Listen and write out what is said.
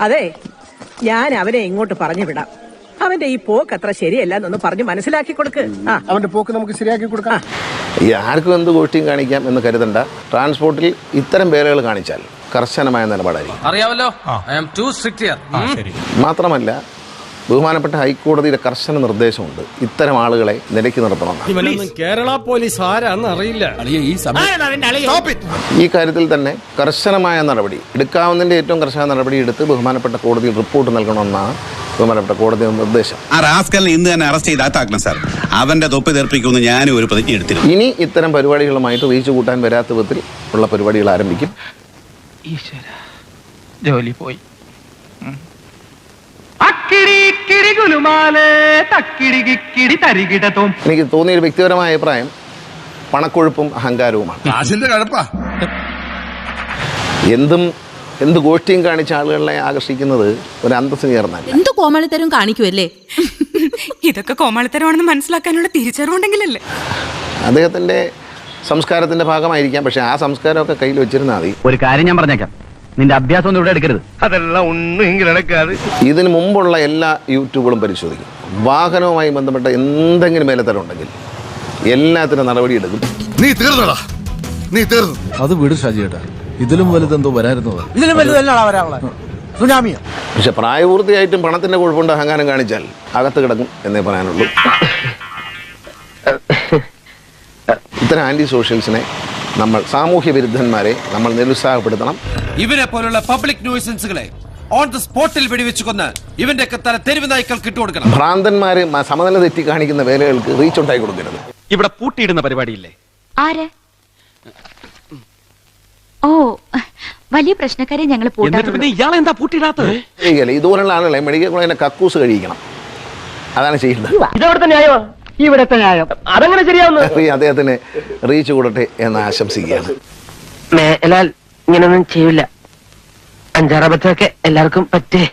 അതെ ഞാൻ അവനെ ഇങ്ങോട്ട് പറഞ്ഞു വിടാം അവന്റെ ഈ പോക്ക് അത്ര ശരിയല്ല എന്നൊന്ന് പറഞ്ഞ് മനസ്സിലാക്കി കൊടുക്ക്. ആ. അവന്റെ പോക്ക് നമുക്ക് ശരിയാക്കി കൊടുക്കാം. ഈ ആർക്കും എന്ത് ഗോഷ്ടിയും കാണിക്കാം എന്ന് കരുതണ്ട. ട്രാൻസ്പോർട്ടിൽ ഇത്തരം പേരുകൾ കാണിച്ചാൽ കർശനമായ നിലപാടായിരിക്കും. അറിയാമല്ലോ? ഐ ആം ടു സ്ട്രിക്റ്റ് മാത്രമല്ല ബഹുമാനപ്പെട്ട ഹൈക്കോടതിയുടെ കർശന നിർദ്ദേശമുണ്ട്. ഇത്തരം ആളുകളെ നിലയ്ക്ക് നിർത്തണം കേരള പോലീസ് ആരാന്ന് അറിയില്ല. ഈ കാര്യത്തിൽ തന്നെ കർശനമായ നടപടി എടുക്കാവുന്നതിന്റെ ഏറ്റവും കർശന നടപടി എടുത്ത് ബഹുമാനപ്പെട്ട കോടതിയിൽ റിപ്പോർട്ട് നൽകണമെന്നാണ് ബഹുമാനപ്പെട്ട കോടതി നിർദ്ദേശം. ആ റാസ്കലിനെ ഇന്ന് തന്നെ അറസ്റ്റ് ചെയ്ത് അകത്താക്കണം സാർ. അവന്റെ തൊപ്പി തീർപ്പിക്കുമെന്ന് ഞാനും ഒരു പ്രതിജ്ഞ എടുത്തിരുന്നു. ഇനി ഇത്തരം പരിപാടികളുമായിട്ട് വീഴ്ച കൂട്ടാൻ വരാത്ത വിധത്തിൽ ഉള്ള പരിപാടികൾ ആരംഭിക്കും. ഈശ്വര ജോലി പോയി. എനിക്ക് തോന്നിയ ഒരു വ്യക്തിപരമായ അഭിപ്രായം പണക്കൊഴുപ്പും അഹങ്കാരവുമാണ്. എന്തും എന്ത് ഗോഷ്ടിയും കാണിച്ച ആളുകളെ ആകർഷിക്കുന്നത് ഒരു അന്തസ്സിന് ചേർന്നല്ല എന്ത് കോമാളിത്തരം കാണിക്കുമല്ലേ ഇതൊക്കെ കോമാളിത്തരമാണെന്ന് മനസ്സിലാക്കാനുള്ള തിരിച്ചറിവുണ്ടെങ്കിലല്ലേ? അദ്ദേഹത്തിന്റെ സംസ്കാരത്തിന്റെ ഭാഗമായിരിക്കാം പക്ഷെ ആ സംസ്കാരമൊക്കെ കയ്യിൽ വെച്ചിരുന്നാൽ മതി. ഒരു കാര്യം ഞാൻ പറഞ്ഞേക്കാം. നിന്റെ അഭ്യാസം ഒന്നും ഇവിടെ എടുക്കരുത്. അതെല്ലാം ഒന്നും ഇങ്ങനെ നടക്കാതെ. ഇതിന് മുമ്പുള്ള എല്ലാ യൂട്യൂബുകളും പരിശോധിക്കും. വാഹനവുമായി ബന്ധപ്പെട്ട എന്തെങ്കിലും മേലത്തരം ഉണ്ടെങ്കിൽ എല്ലാത്തിനും നടപടിയെടുക്കും നീ തീർന്നടാ. നീ തീർന്നു. അത് വിട് ഷാജിയേട്ടാ ഇതിലും വലുതെന്തോ വരായിരുന്നതാ. ഇതിലും വലുതല്ല വരാനുള്ളത്. സുനാമിയോ? പക്ഷെ പ്രായപൂർത്തിയായിട്ടും പണത്തിന്റെ കുഴപ്പമുണ്ട് അഹങ്കാരം കാണിച്ചാൽ അകത്ത് കിടക്കും എന്നേ പറയാനുള്ളൂ. ഇത്തരം ആന്റി സോഷ്യൽസിനെ നമ്മൾ സാമൂഹ്യ വിരുദ്ധന്മാരെ നമ്മൾ നിരുത്സാഹപ്പെടുത്തണം. ഇവരെ പോലുള്ള പബ്ലിക് ന്യൂസൻസുകളെ ഓൺ ദ സ്പോട്ടിൽ വെടിവെച്ച് കൊന്ന് ഇവന്റെ ഒക്കെ തല തെരുവ് നായ്ക്കൾക്ക് ഇട്ടുകൊടുക്കണം ഭ്രാന്തന്മാർ മ- സമനില തെറ്റി കാണിക്കുന്ന വേലകൾക്ക് റീച്ച് ഉണ്ടായി കൊടുക്കരുത്. ഇവിടെ പൂട്ടിയിടുന്ന പരിപാടിയില്ലേ? ആര്? ഓ വലിയ പ്രശ്നക്കാരെ ഞങ്ങൾ എന്നിട്ട് പിന്നെ ഇയാളെ എന്താ പൂട്ടിയിടാത്തത് ഇതുപോലുള്ള ആളുകളെ മെഡിക്കൽ കോളേജിനെ കക്കൂസ് കഴിക്കണം അതാണ് ചെയ്യുന്നത്. ഇതെവിടുത്തെ ന്യായമാ? ഇവിടത്തെ ന്യായം. അതങ്ങനെ ശരിയാവുന്നു? അദ്ദേഹത്തിന് റീച്ച് കൂടട്ടെ എന്ന് ആശംസിക്കുകയാണ്. മേലാൽ ഇങ്ങനൊന്നും ചെയ്യില്ല അബദ്ധമൊക്കെ എല്ലാവർക്കും പറ്റേ.